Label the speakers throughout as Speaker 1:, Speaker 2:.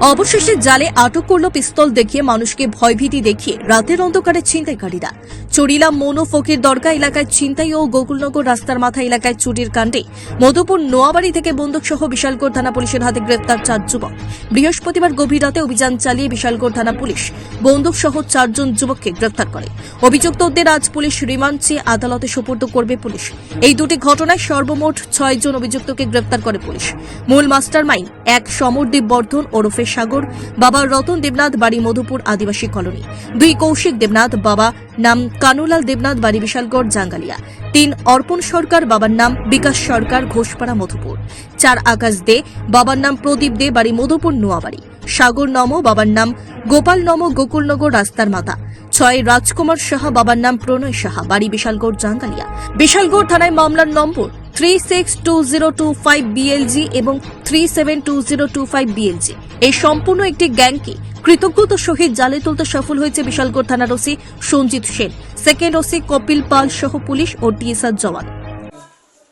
Speaker 1: অবশেষে জালে আটক করল পিস্তল দেখিয়ে মানুষকে ভয়ভীতি দেখিয়ে রাতের অন্ধকারে ছিনতাইকারীরা। চড়িলা মনো, ফকির দরগা এলাকায় ছিনতাই ও গোকুলনগর রাস্তার মাথা এলাকায় চুরির কাণ্ডে মধুপুর নোয়াবাড়ি থেকে বন্দুক সহ বিশালগড় থানা পুলিশের হাতে গ্রেপ্তার চার যুবক। বৃহস্পতিবার গভীর রাতে অভিযান চালিয়ে বিশালগড় থানা পুলিশ বন্দুক সহ চারজন যুবককে গ্রেপ্তার করে। অভিযুক্তদের আজ পুলিশ রিমান্ড চেয়ে আদালতে সোপর্দ করবে পুলিশ। এই দুটি ঘটনায় সর্বমোট ছয়জন অভিযুক্তকে গ্রেপ্তার করে পুলিশ। মূল মাস্টার মাইন্ড এক সমরদীপ বর্ধন ওরফে সাগর, বাবা রতন দেবনাথ, বাড়ি মধুপুর আদিবাসী কলোনি। দুই কৌশিক দেবনাথ, বাবা নাম কানুলাল দেবনাথ, বাড়ি বিশালগড়, জাঙ্গালিয়া। তিন অর্পণ সরকার, বাবার নাম বিকাশ সরকার, ঘোষপাড়া মধুপুর। চার আকাশ দে, বাবার নাম প্রদীপ দে, বাড়ি মধুপুর নোয়াবাড়ি। সাগর নম, বাবার নাম গোপাল নম, গোকুলনগর রাস্তার মাথা ছয় রাজকুমার সাহা, বাবার নাম প্রণয় সাহা, বাড়ি বিশালগড়, জাঙ্গালিয়া। বিশালগড় থানায় মামলার number three six two zero two five BLG এবং three seven two zero two five BLG এই সম্পূর্ণ একটি গ্যাংকে কৃতজ্ঞতা সহিত জালে তুলতে সফল হয়েছে বিশালগড় থানার OC Sanjit Sen second OC Kapil Pal সহ পুলিশ ও টিএসআর জওয়ান।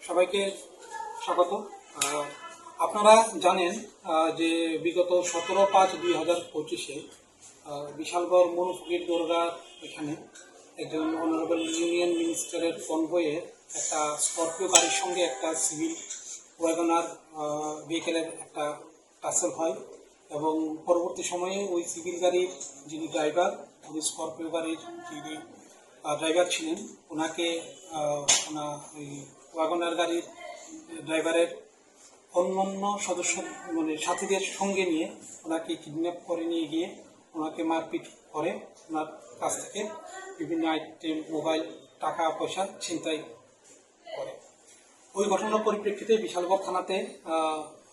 Speaker 2: সবাইকে স্বাগত। আপনারা জানেন যে বিগত সতেরো পাঁচ দুই হাজার পঁচিশে বিশালগড় মনুফকির দরগা এখানে একজন অনারেবল ইউনিয়ন মিনিস্টারের কনভয়ে একটা স্করপিও গাড়ির সঙ্গে একটা সিভিল ওয়াগনার ভেহিকেলের একটা টাসেল হয় এবং পরবর্তী সময়ে ওই সিভিল গাড়ির যিনি ড্রাইভার উনি স্করপিও গাড়ির যিনি ড্রাইভার ছিলেন ওনাকে ওনার ওই ওয়াগনার গাড়ির ড্রাইভারের অন্যান্য সদস্য মানে সাথীদের সঙ্গে নিয়ে ওনাকে কিডন্যাপ করে নিয়ে গিয়ে ওনাকে মারপিট করে ওনার কাছ থেকে বিভিন্ন আইটেম মোবাইল টাকা পয়সা ছিনতাই ওই ঘটনার পরিপ্রেক্ষিতে বিশালগড় থানাতে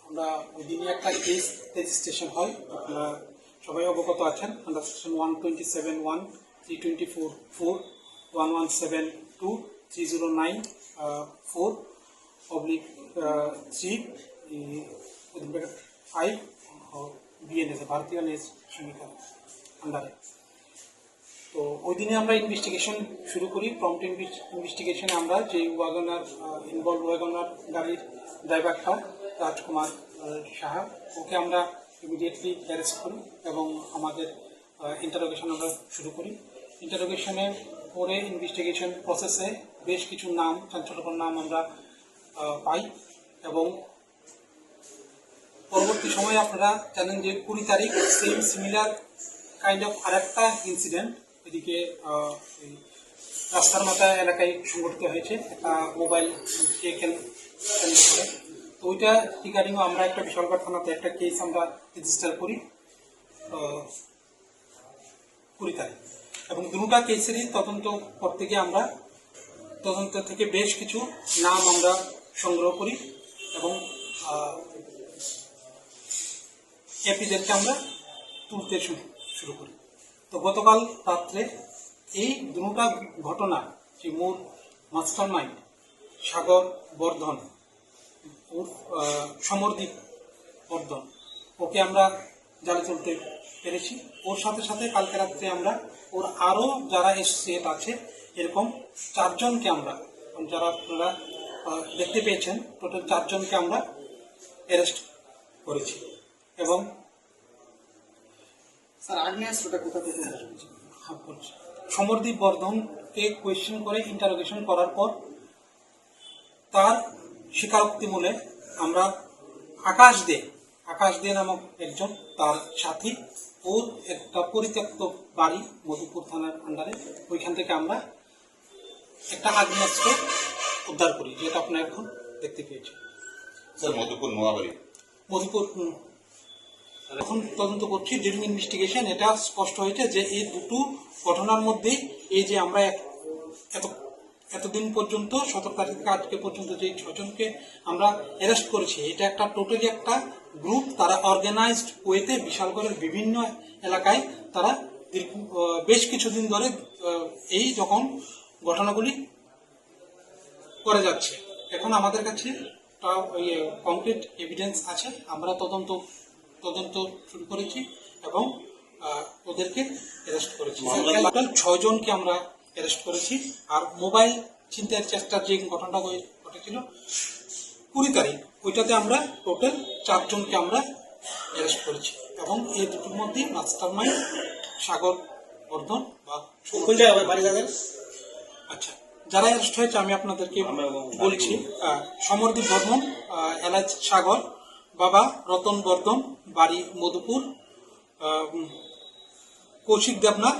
Speaker 2: আমরা ওই দিনই একটা কেস রেজিস্ট্রেশন হয়। আপনারা সবাই অবগত আছেন। Under section one twenty seven one three twenty four four one one seven two three zero nine four public three five BNS ভারতীয় নেস শ্রমিকা আন্ডারে তো ওই দিনে আমরা ইনভেস্টিগেশন শুরু করি প্রম্পট ইনভেস্টিগেশনে আমরা যে ওয়াগনার ইনভলভ ওয়াগনার গাড়ির ড্রাইভারটা রাজকুমার সাহা, ওকে আমরা ইমিডিয়েটলি অ্যারেস্ট করি এবং আমাদের ইন্টারোগেশন আমরা শুরু করি। ইন্টারোগেশনের পরে ইনভেস্টিগেশন প্রসেসে বেশ কিছু নাম, চাঞ্চল্যকর নাম আমরা পাই এবং পরবর্তী সময়ে আপনারা জানেন যে কুড়ি তারিখ সেম সিমিলার কাইন্ড অফ আরেকটা ইনসিডেন্ট এদিকে রাস্তার মাথা এলাকায় সংঘটিত হয়েছে, একটা মোবাইল করে। তো ওইটা রিগার্ডিংও আমরা একটা বিশালগড় থানাতে একটা কেস আমরা রেজিস্টার করি কুড়ি তারিখ। এবং দুটা কেসেরই তদন্ত করতে গিয়ে আমরা তদন্ত থেকে বেশ কিছু নাম আমরা সংগ্রহ করি এবং এপিদেরকে আমরা তুলতে শুরু করি। তো গতকাল রাত্রে এই দুটা ঘটনা যে মূল মাস্টার মাইন্ড সাগর বর্ধন সমরদীপ বর্ধন, ওকে আমরা জালে চলতে পেরেছি। ওর সাথে সাথে কালকে রাত্রে আমরা, ওর আরও যারা এসোসিয়েট আছে, এরকম চারজনকে আমরা, যারা আপনারা দেখতে পেয়েছেন, টোটাল চারজনকে আমরা অ্যারেস্ট করেছি। এবং
Speaker 3: স্যার আগ্নেয়াস্ত্রটা কোথা থেকে?
Speaker 2: হ্যাঁ, সমরদীপ বর্ধনকে কোয়েশ্চেন করে ইন্টারোগেশন করার পর তার স্বীকারোক্তি মূলে আমরা আকাশ দে আকাশ দে নামক একজন তার সাথী ওর একটা পরিত্যক্ত বাড়ি মধুপুর থানার আন্ডারে ওইখান থেকে আমরা একটা আগ্নেয়াস্ত্র উদ্ধার করি যেটা আপনারা এখন দেখতে পেয়েছেন।
Speaker 4: স্যার মধুপুর নোয়াবাড়ি
Speaker 2: মধুপুর এখন তদন্ত করছি ডিউরিং ইনভেস্টিগেশন এটা স্পষ্ট হয়েছে যে এই দুটো ঘটনার মধ্যেই এই যে আমরা এত, এতদিন পর্যন্ত, সতেরো তারিখ থেকে আজকে পর্যন্ত যে ছজনকে আমরা অ্যারেস্ট করেছি, এটা একটা টোটালি একটা গ্রুপ তারা অর্গানাইজড ওয়েতে বিশালগড়ের বিভিন্ন এলাকায় তারা বেশ কিছুদিন ধরে এই যখন ঘটনাগুলি করে যাচ্ছে। এখন আমাদের কাছে কংক্রিট এভিডেন্স আছে, আমরা তদন্ত তদন্ত শুরু করেছি এবং ওদেরকে অ্যারেস্ট করেছি। টোটাল ছয় জনকে আমরা অ্যারেস্ট করেছি। আর মোবাইল ছিনতাইয়ের চেষ্টার যে ঘটনাটা ঘটে- ঘটেছিল কুড়ি তারিখ ওইটাতে আমরা টোটাল চারজনকে আমরা অ্যারেস্ট করেছি। এবং এই দুটোর মধ্যেই মাস্টার মাইন্ড সাগর বর্ধন বা
Speaker 5: বাড়ি
Speaker 2: আচ্ছা যারা অ্যারেস্ট হয়েছে আমি আপনাদেরকে বলছি সমরদীপ বর্মন আহ, এলাচ সাগর বাবা রতন বর্ধন বাড়ি মধুপুর কৌশিক দেবনাথ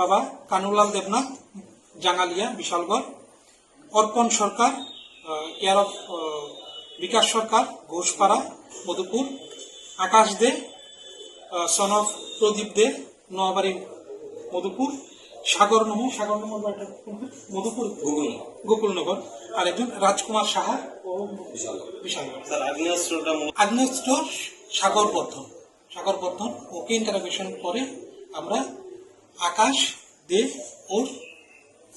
Speaker 2: বাবা কানুলাল Debnath Jangalia Bishalgarh Arpan Sarkar care of Bikash Sarkar Ghoshpara Madhupur Akash De son of Pradip De Noabari Madhupur Sagar Nam Sagar Nam Madhupur Gokulnagar. আর একজন রাজকুমার সাহা আগ্নেয়াস্ত্র সাগর বর্ধন সাগর বর্ধন ওকে ইন্টারোগেশন করে আমরা আকাশ দে ওর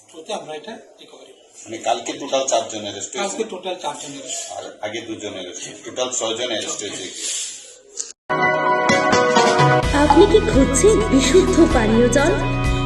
Speaker 2: থ্রুতে আমরা এটা রিকভারি
Speaker 4: মানে কালকে টোটাল চারজন অ্যারেস্ট
Speaker 2: আজকে টোটাল চারজনের
Speaker 4: আর আগে দুজন অ্যারেস্ট টোটাল ছয়জন অ্যারেস্ট হয়েছে
Speaker 6: আপনি কি খুঁজছেন বিশুদ্ধ পানীয় জল?